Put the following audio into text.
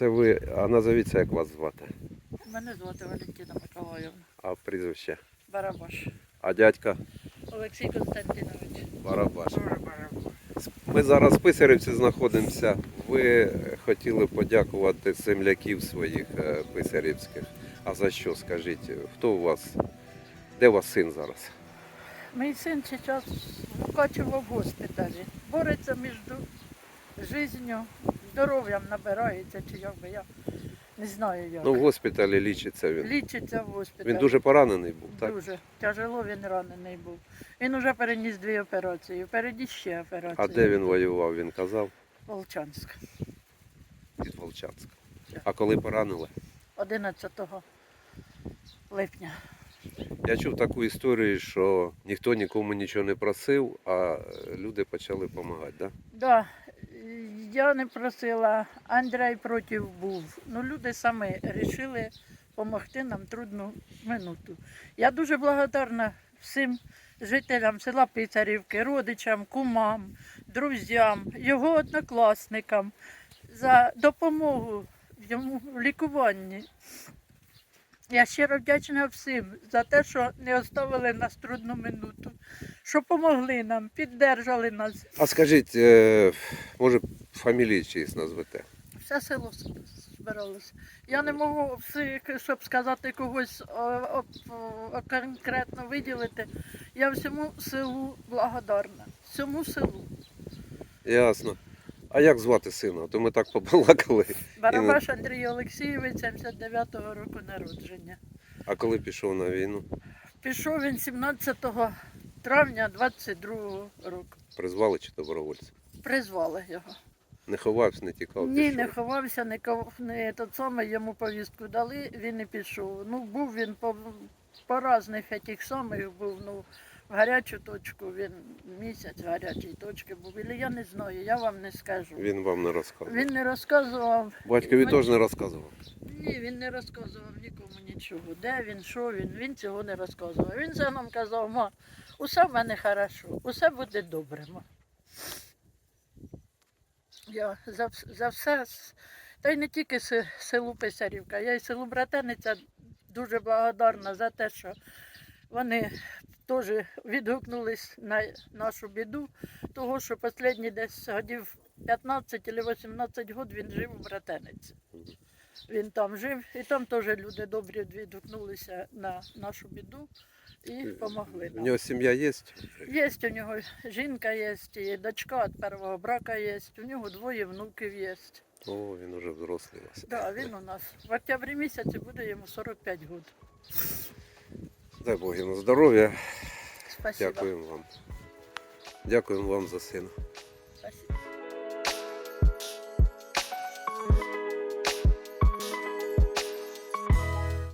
Це ви, а назовіться, як вас звати? Мене звати Валентина Миколаївна. А прізвище? Барабаш. А дядька? Олексій Константинович. Барабаш. Ми зараз в Писарівці знаходимося. Ви хотіли подякувати земляків своїх е, писарівських. А за що скажіть? Хто у вас? Де у вас син зараз? Мій син зараз в Качево в госпіталі. Бореться між життю, здоров'ям набирається, чи як би я не знаю як. Ну, в госпіталі лічиться він. Лічиться в госпіталі. Він дуже поранений був, так? Дуже. Тяжело він ранений був. Він уже переніс дві операції. Впереді ще операції. А де він воював? Він казав Волчанськ. під Волчанськом. А коли поранили? 11 липня. Я чув таку історію, що ніхто нікому нічого не просив, а люди почали допомагати, так? Да, я не просила, Андрій проти був. Ну, люди самі вирішили допомогти нам трудну минуту. Я дуже благодарна всім жителям села Писарівки, родичам, кумам, друзям, його однокласникам за допомогу йому в лікуванні. Я щиро вдячна всім за те, що не оставили нас трудну минуту, що допомогли нам, піддержали нас. А скажіть, е, може, фамілії чиїсь назвете? Все село збиралося. Я не можу щоб сказати когось о, конкретно виділити. Я всьому селу благодарна. Всьому селу. Ясно. А як звати сина? То ми так побалакали. Барабаш Андрій Олексійович, 79-го року народження. А коли пішов на війну, Пішов він 17 травня 22-го року. призвали чи добровольців? Призвали його. Не ховався, не тікав. Ні, пішов. не ховався, не, не тот саме йому повістку дали, він не пішов. Ну, був він по, по різних тих самих був, ну, в гарячу точку, він місяць в гарячій точці був. Или я не знаю, я вам не скажу. Він вам не розказував. Він не розказував. Батькові Ми- теж не розказував. Ні, він не розказував нікому нічого. Де він, що він, він цього не розказував. Він за нам казав, ма, усе в мене хорошо, усе буде добре. Я за, за все, та й не тільки се- селу Писарівка, я й селу Братениця дуже благодарна за те, що вони теж відгукнулись на нашу біду, того, що останні десь годів 15 чи 18 років він жив у Братениці. Він там жив, і там теж люди добрі відгукнулися на нашу біду і допомогли У нам. нього сім'я є? Є у нього жінка є, і дочка від першого брака є, у нього двоє внуків є. О, він уже взрослий у вас. Да, він у нас в октябрі місяці буде йому 45 років. Дай Бог йому здоров'я. Спасибо. Дякуємо вам. Дякуємо вам за сина.